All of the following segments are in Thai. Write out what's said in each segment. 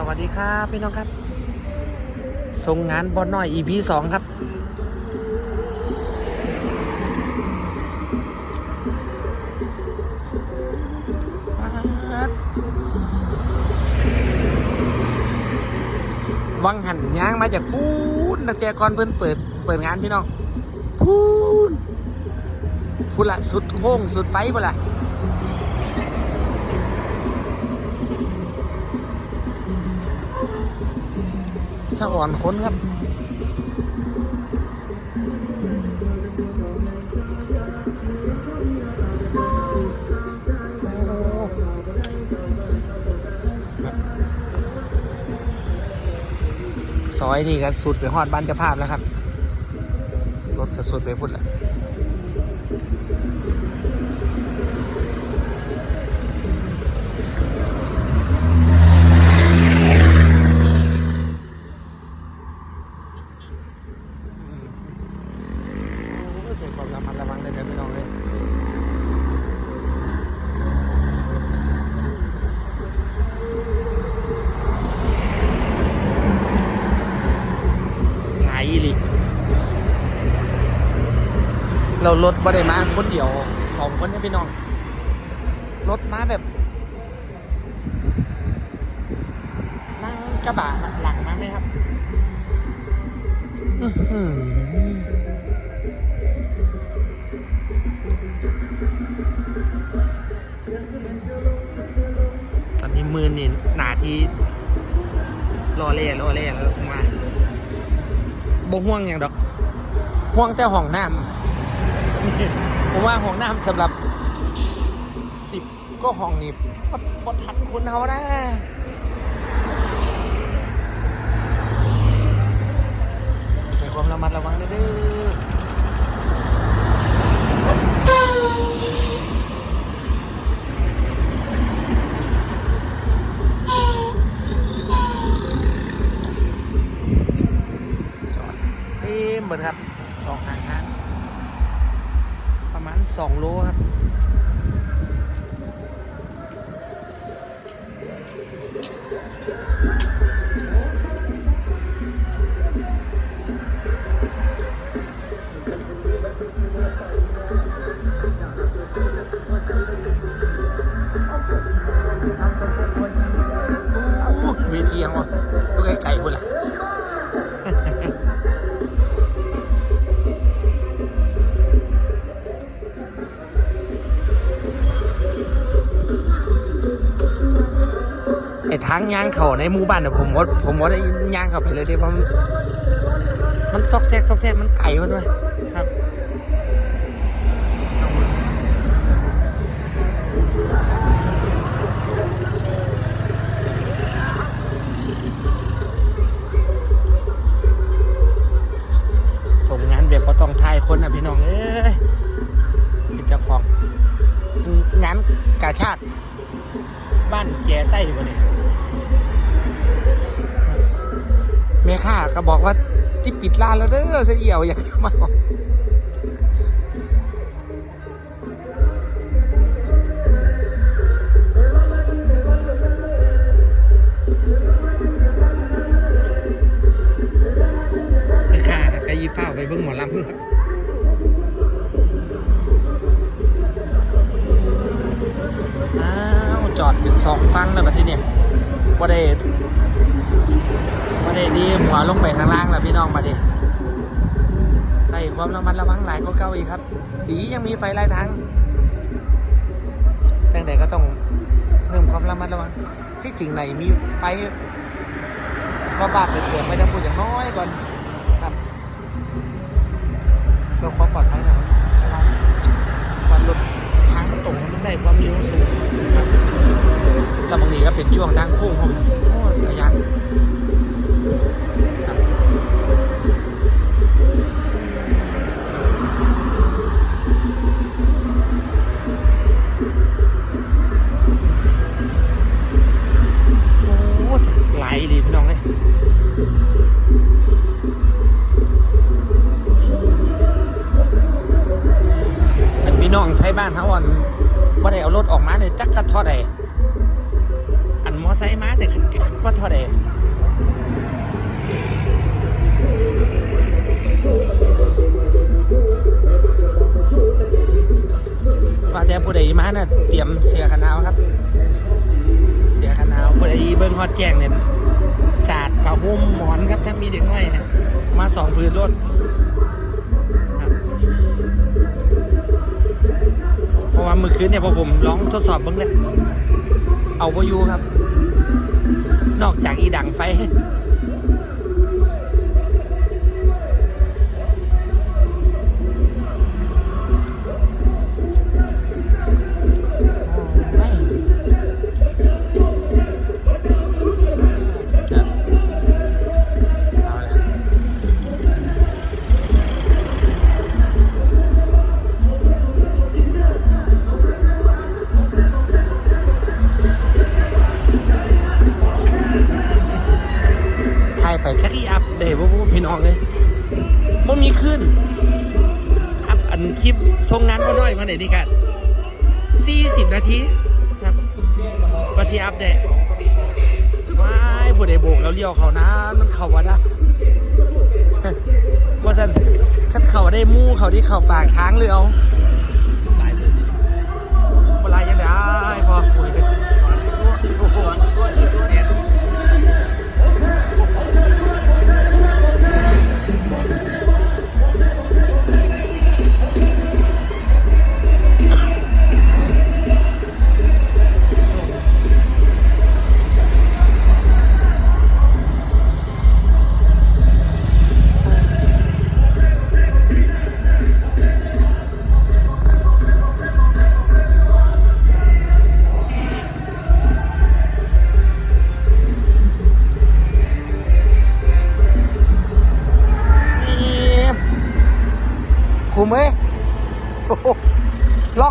สวัสดีครับพี่น้องครับส่งงานบอลน้อย EP สองครับป๊าดวังหันย่างมาจากพูนตั้งแต่ก่อนเพิ่นเปิดเปิดงานพี่น้องพูนพูนละสุดโค้งสุดไฟพูนละ สะอ่อนคนครับซอยนี่ก็สุดไปฮอดบ้านเจ้าภาพแล้วครับ รถก็สุดไปพุ่นละโอ้เสียความระมัดระวังเลยเถอะพี่น้องเลยหงายอีหลิ เรารถบ่ได้มาคนเดียวสองคนเนี่ยพี่น้องรถมาแบบนั่งกระบะหลังมาไหมครับตอนนี้มือนี่หนาที่รอเล่รอเล่แล้วมาบ่ห่วงอย่างดอกห่วงแต่ห้องน้ำ ผมว่าห้องน้ำสำหรับสิบก็ห้องนี่บ่บ่ทันคนเขานะใส่ความระมัดระวังเด้อจอดเต็มหมดครับสองทา สองโลครับ ทางย่างเขาในหมู่บ้านเนี่ยผมว่าผมว่าได้ย่างเข้าไปเลยที่เพราะมันมันซอกแซกซอกแซกมันไก่มันด้วยครับส่งงานแบบบ่ต้องทายคนนะพี่น้องเอ้ยเป็นเจ้าของงานกาชาติบ้านแก่ใต้บ่เนี่ย ค้าก็บอกว่าที่ปิดร้านแล้วเด้อเสียเอี่ยวอยากมาแม่ค้าก็ยีฟ้าวไปเบิ่งหมอลำเพื่ออ้าวจอดเป็นสองฟังเลยบัดทีเนี่ยว่าได้ ได้ดีหัวลงไปข้างล่างแล้วพี่น้องมาดิใส่ความระมัดระวังหลายก็เก่าอีกครับ ดียังมีไฟลายทางแต่ไหนก็ต้องเพิ่มความระมัดระวังที่จริงในมีไฟว่าบาดเกิดไม่ต้องพูดอย่างน้อยก่อนครับเพื่อความปลอดภัยนะครับวันรถทางตรงมันใส่ความเร็วสูงครับแล้วบางทีก็เป็นช่วงทางโค้งผมโอ้ยระยะ อันพี่น้องไทยบ้านเขาอันว่าได้เอารถออกมาเนี่ยจักกระทอดไดอันมอไซค์มาแต่แจักว่าเท่าใดว่าแต่ผู้ใดมาน่ะเตรียมเสื้อกันาวครับ เสื้อกันาวผู้ใดเบิ่งฮอดแจ้งเนี่ยสาดผ้าห่มหมอนครับถ้ามีเด็กน้อยนะมาสองพื้นรถ ว่าเมื่อคืนเนี่ยพอผมลองทดสอบเบ้างแล้วเอาวายูครับ นอกจากอีดังไฟ อยมาไหนดีกัน40 นาทีครับว่าสิอัพได้ว้ายผู้ใดโบกแล้วเลี้ยวเขานะมันเข้าว่าได้ว่าซั่นคันเข้าได้หมู่เขาที่เข้าปากทางเลยเอาบ่ลายยังได้พอคุยกันโอ้โห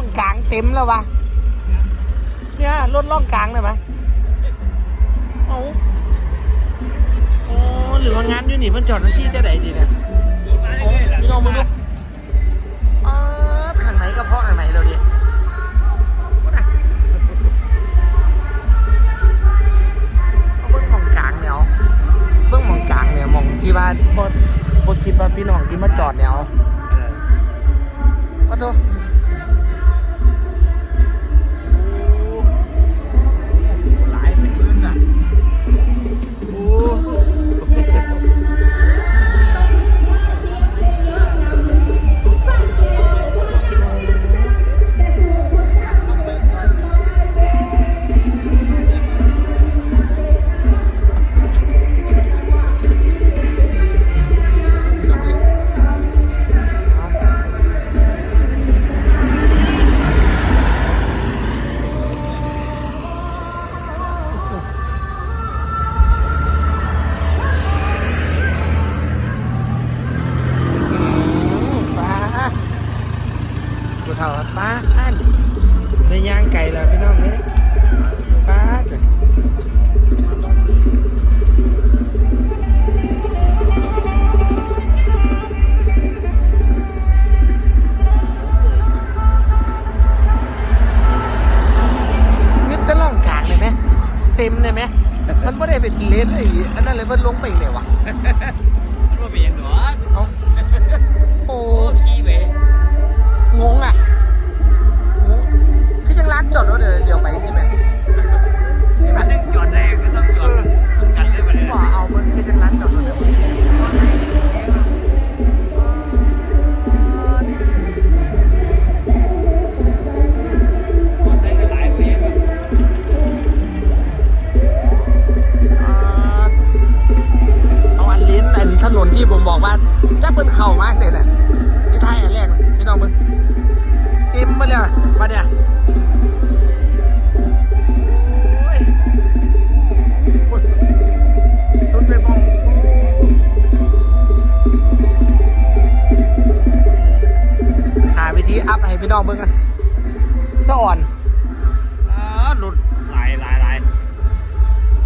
องกลางเต็มแล้ววะเนี่ยรถล่องกลางเลยไหมเอาโอ้หรือว่างานอยู่นี่มันจอดอาชีพจะไหนดีเนี่ยโอ้พี่น้องมึงดูเออข้างไหนก็เพราะข้างไหนเราดิเอาเบิ้งหมองกลางเนี่ยเอาเบิ้งหมองกลางเนี่ยหมองที่ว่าบดบดคิดว่าพี่น้องที่มาจอดเนี่ยเอาว่าตัวห เลยมันลงไปอีกเลยวะมันว่าเป็นอย่างหนอเอาโอ้โอ้ขี้เว้ยงงอะงงคือยังร้านจอดรถเดี๋ยวเดี๋ยวไปใช่ไหม้องเบิ่งกันสะอ่อนอ่าหลุดหลายหลายหลาย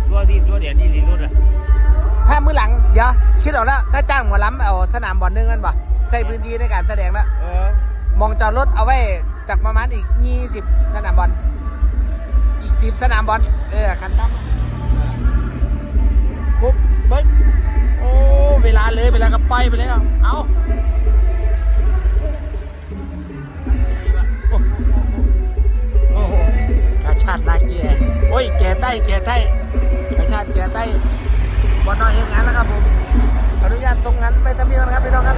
ตัวที่ตัวเดียนนี่ลีรุดอะถ้ามือหลังเดี๋ยวคิดเอาละถ้าจ้างหมอล้ำเอาสนามบอลนึงกันบ่ใส่พื้นที่ในการแสดงละมองจอดรถเอาไว้จากประมาณอีกยี่สิบสนามบอลอีกสิบสนามบอลเออคันตั้มครบเบิ้งโอ้เวลาเลยไปแล้วก็ไปไปแล้วเอ้า น้อยเห็นั้นนะครับผม อนุญาตตรงนั้นไปทะเบียนนะครับพี่น้องครับ